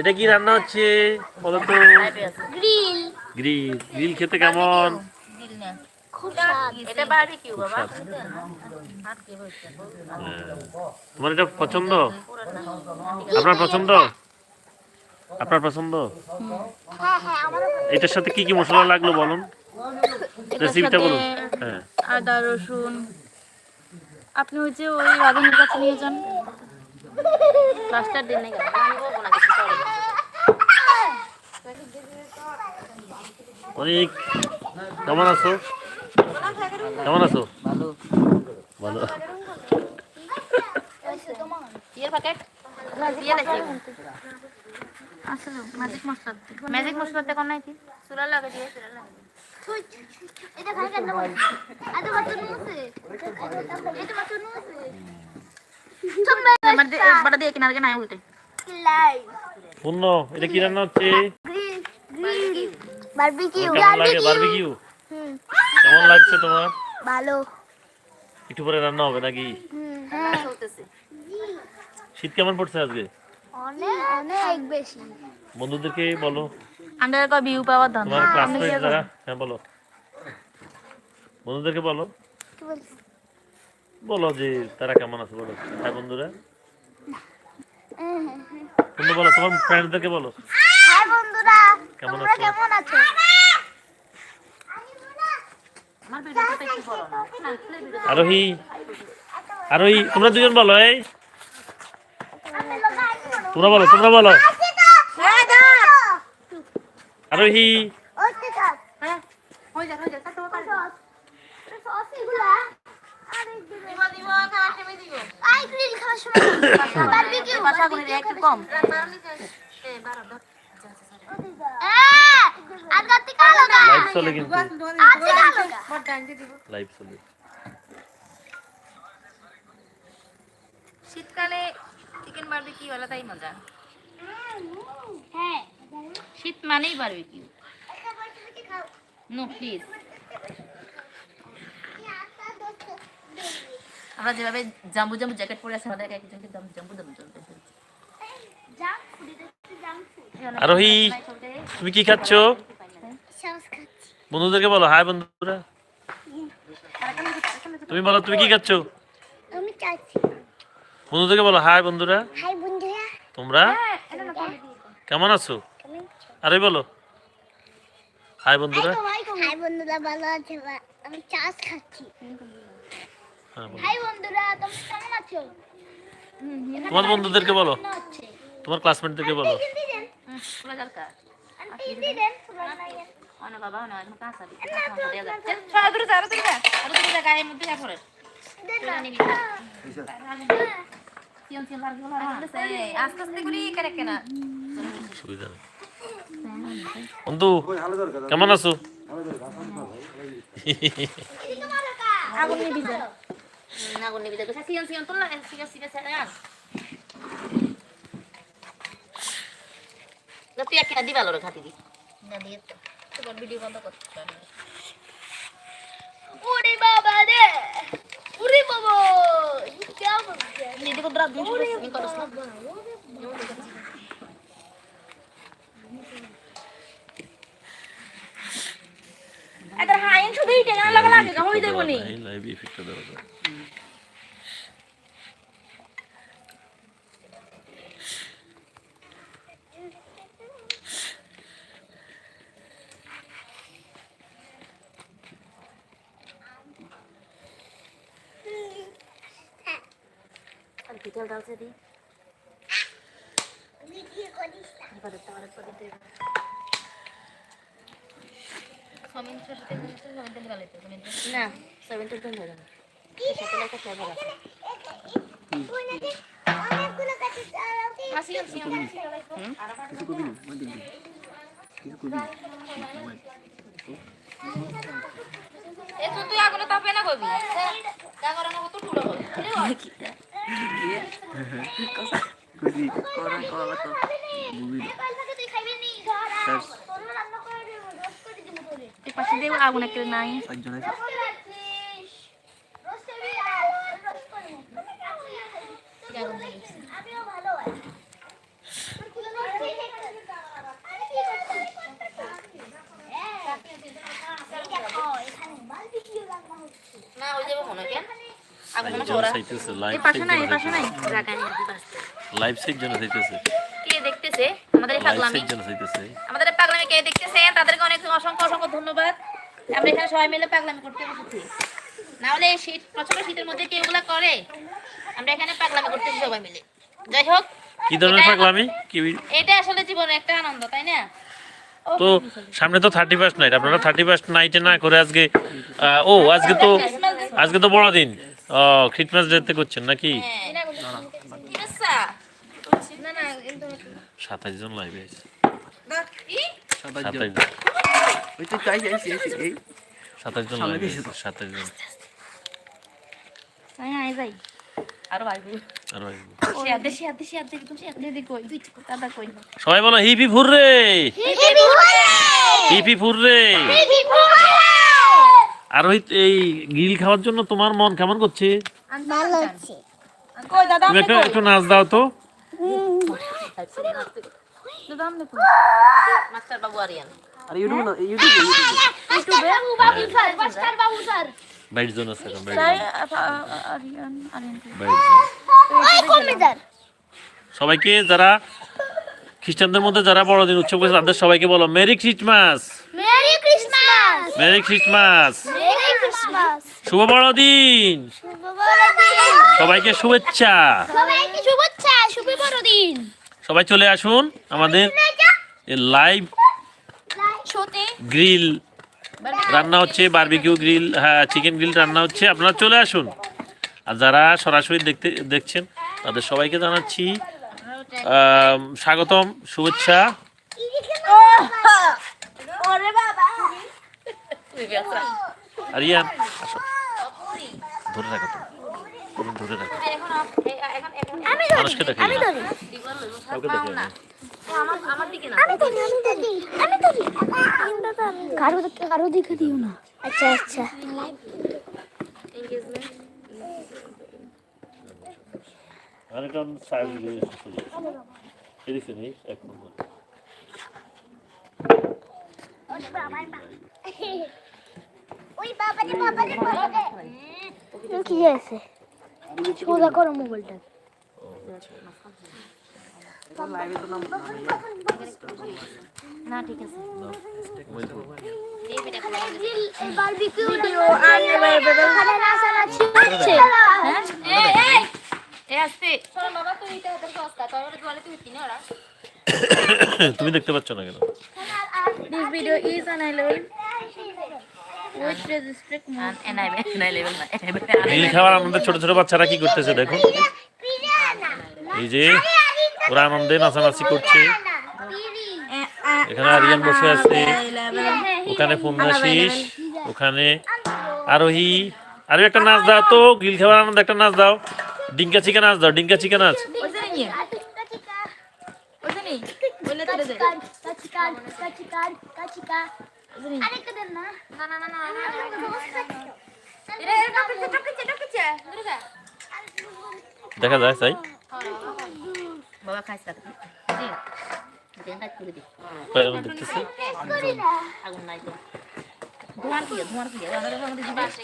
এটা কি রান্না হচ্ছে বলো তো গ্রিল গ্রিল গ্রিল খেতে কেমন? এটা বারবিকিউ বাবা? হ্যাঁ। তোমার এটা পছন্দ? আপনার পছন্দ? আপনার পছন্দ? হ্যাঁ হ্যাঁ এটার সাথে কি কি মশলা লাগল বলুন? রেসিপিটা বলুন। হ্যাঁ। আদা রসুন। আপনি ওই যে ওই রাধুনির কাছে নিয়ে যান। ক্লাসটার দিন নাকি আমি বলব না কিছু সরি অনেক কেমন আছো? কেমন আছো? ভালো। ম্যাজিক মশলা নাই কি? চুলা লাগে দিয়ে চুলা লাগে। এটা খাই কেন আদা বাটন মুছে এটা বাটন মুছে তুমি বড় দিয়ে কিনারে নাই উল্টে। লাই পূর্ণ এটা কি রান্না হচ্ছে? বারবিকিউ বারবিকিউ কেমন লাগছে তোমার? ভালো। একটু পরে রান্না হবে নাকি? হ্যাঁ শীত কেমন পড়ছে আজকে? অনেক অনেক বেশি। বন্ধুদেরকে বলো। আমরা কো ভিউ পাওয়ার ধান। তোমার ক্লাসমেট যারা হ্যাঁ বলো। বন্ধুদেরকে বলো। বলো যে তারা কেমন আছে বলো। হ্যাঁ বন্ধুরা। বন্ধু বলো তোমার ফ্রেন্ডদেরকে বলো। কেমন আছো? কেমন আছো? আরোহী আরোহী তোমরা দুজন বলো এই। তোমরা বলো তোমরা বলো। আরোহী। হ্যাঁ যা যা কাটো কাটো সস এগুলা আরে দিব দিব খাওয়া টেমে দিব আই গ্রিল খাওয়ার সময় বারবিকিউ বাসা গুলো একটু কম। লাইভ চলে কিন্তু লাইভ চলে শীতকালে চিকেন তাই মজা হ্যাঁ শীত মানেই বারবিকিউ নো আমরা যেভাবে জাম্বু জাম্বু জ্যাকেট পরে আছি আমাদের একজনকে জাম্বু জাম্বু জাম্বু আরোহী তুমি কি খাচ্ছো? বন্ধুদেরকে বলো হাই বন্ধুরা। তুমি বলো তুমি কি খাচ্ছো? বন্ধুদেরকে বলো হাই বন্ধুরা। তোমরা? কেমন আছো? আরে বলো। হাই বন্ধুরা। হাই বন্ধুরা ভালো আছে? আমি চাস খাচ্ছি। হ্যাঁ, হাই বন্ধুরা তোমরা কেমন আছো? তোমার বন্ধুদেরকে বলো। তোমার ক্লাসমেটদেরকে বলো। অনেক বাবা অনেক কাঁচা দূরে যা আরও দূরে যা আরও দূরে যা গায়ের মধ্যে যা পড়ে আস্তে আস্তে করে করে কেনা সুবিধা বন্ধু কেমন আছো? আগুন নিবি আগুন নিবি সিয়ন সিয়ন তোলা সিয়ন সিয়ন তুই একটা দিবা লোরে খাতি দি না দিয়ে তো। তোমার ভিডিও বন্ধ করতে পারবে ওরে বাবা রে! ওরে বাবা! কেমন দিদি কো ড্রাগ ওরে বাবা এদের হাইন শুধু ইটেনা লাগা লাগে হই দেবনি লাইভ ইফেক্টটা দাও তো না সেভেন টু হয়ে যাবে। সাথে একটা ফেভার আছে তুই আগুনে তাপে না কবি তা করে না তো টুলো Così, ora colato. Buio. E passi devo a una crenai. Fagione. না ওই যে হলো কেন লাইভ এই পাশে নাই এই পাশে নাই। জায়গা নেই লাইভ সেট জন্য চাইতেছে কে দেখতেছে? আমাদের পাগলামি। জন্য চাইতেছে আমাদের পাগলামি কে দেখতেছে? তাদেরকে অনেক অসংখ্য অসংখ্য ধন্যবাদ। আমরা এখানে সবাই মিলে পাগলামি করতে বসেছি। না হলে শীত প্রচণ্ড শীতের মধ্যে কি এগুলা করে? আমরা এখানে পাগলামি করতেছি সবাই মিলে। যাই হোক। কি ধরনের এটা- পাগলামি? কি এটা আসলে জীবনের একটা আনন্দ তাই না? তো সামনে তো থার্টি ফার্স্ট নাইট আপনারা থার্টি ফার্স্ট নাইটে না করে আজকে ও আজকে তো আজকে তো বড়দিন। ও খ্রিস্টমাস ডেতে করছেন নাকি সাতাইশ জন লাইভে আছে কি? জন এই জন সামনে লাইভে গেছে তো। আছে সাতাইশ জন হ্যাঁ, হ্যাঁ, যাই। আরও আসবে। আরও শেয়ার দে, শেয়ার দে, শেয়ার দে, একদম শেয়ার দে। দাদা কই? সবাই বলো হিপি হিপি ফুররে আর ওই এই গ্রিল খাওয়ার জন্য তোমার মন কেমন করছে? তুমি একটা একটু নাচ দাও তো। সবাইকে যারা খ্রিস্টানদের মধ্যে যারা বড়দিন উৎসব করেছে তাদের সবাইকে বলো merry Christmas merry Christmas merry Christmas merry Christmas শুভ বড়দিন। সবাইকে শুভেচ্ছা। সবাই চলে আসুন আমাদের লাইভ গ্রিল। রান্না হচ্ছে বারবিকিউ গ্রিল হ্যাঁ চিকেন গ্রিল রান্না হচ্ছে আপনারা চলে আসুন। আর যারা সরাসরি দেখতে দেখছেন তাদের সবাইকে জানাচ্ছি স্বাগতম শুভেচ্ছা। ওরে বাবা। তুই বেসা আর ইয়ান আসো। ধরে রাখো তো তুমি ধরে রাখো। এখন এখন এখন আমি ধরি মানুষকে আমি ধরি। কাউকে দেখাই না। আমার আমার দিকে না। আমি ধরি আমি ধরি আমি ধরি। কারও কারও দিকে দিও না। আচ্ছা আচ্ছা। এনগেজমেন্ট আর একটা সাইড দিয়ে এদিকে নেই এক নম্বর। ওই বাবা রে বাবা রে বাবা রে কি হয়েছে সোজা করো মোবাইলটা না ঠিক আছে তুমি দেখতে পাচ্ছ না কেন? This video is with restrict mode. Unavailable, unavailable না, unavailable. গ্রিল খাওয়ার আনন্দে ছোট ছোট বাচ্চারা কি করতেছে দেখো। এই যে ওরা আনন্দে নাচানাচি করছে। এখানে আরিয়ান বসে আছে। ওখানে ফুমনাশিস ওখানে আরোহী। আরও একটা নাচ দাও তো গ্রিল খাওয়ার আনন্দে একটা নাচ দাও। ডিঙ্কা চিকা নাচ দাও ডিঙ্কা চিকা নাচ। নিয়ে, ওইটা নিয়ে। বললে তুলে দে। না, না, না, না, না, না। এরা এরা টপকেছে, টপকেছে, টপকেছে। দূরে যা। দেখা যায় তাই বাবা খাইছ রাখ জি দেন কাজ করে দি কয়েকজন দেখতেছে আগুন নাই তো ধোঁয়ার কি ধোঁয়ার কি আমাদের সঙ্গে দিবা আসে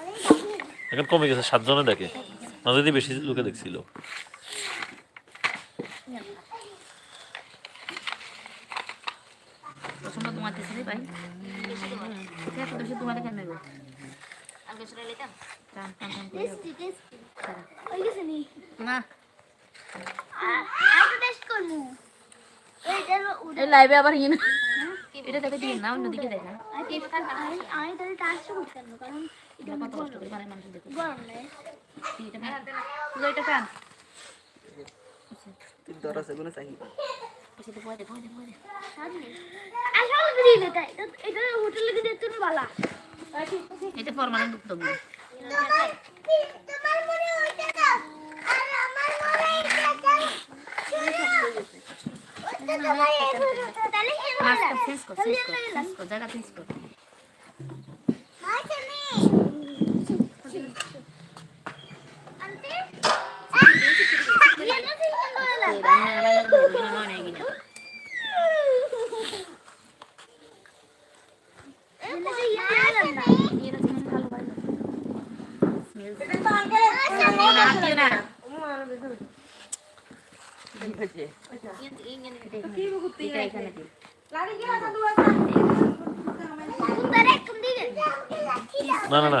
তোর এখন কমে গেছে সাতজনে দেখে। না যদি বেশি লোকে দেখছিল। না। আবার এটা দেখে দিন না অন্যদিকে দেখ। আমি তাহলে টাচ করতে পারব কারণ এটা কত কষ্ট করে বানায় মানুষ দেখো এটা তুই এটা টান তিন দরা সেগুলো চাই। এটা এটা- এটা হোটেলে গিয়ে দেখতে ভালো এটা পার্মানেন্ট উদ্যোগ তোমার মনে হইতে দাও আর আমার মনে হইতে দাও ওটা তোমার এই হলো তাহলে কি মাস্ক হলো শেষ কর শেষ কর শেষ কর জায়গা শেষ কর মাইছে নে আন্টি ঠিক আছে না না না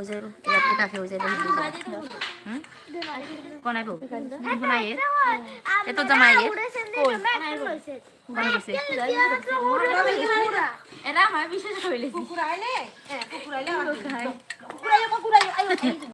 ওই যে কাকে ওই যে কোন আইবো কোন আইয়ে এ তো জামাই এ কোন গেছে এরা আমার বিশেষ কইলে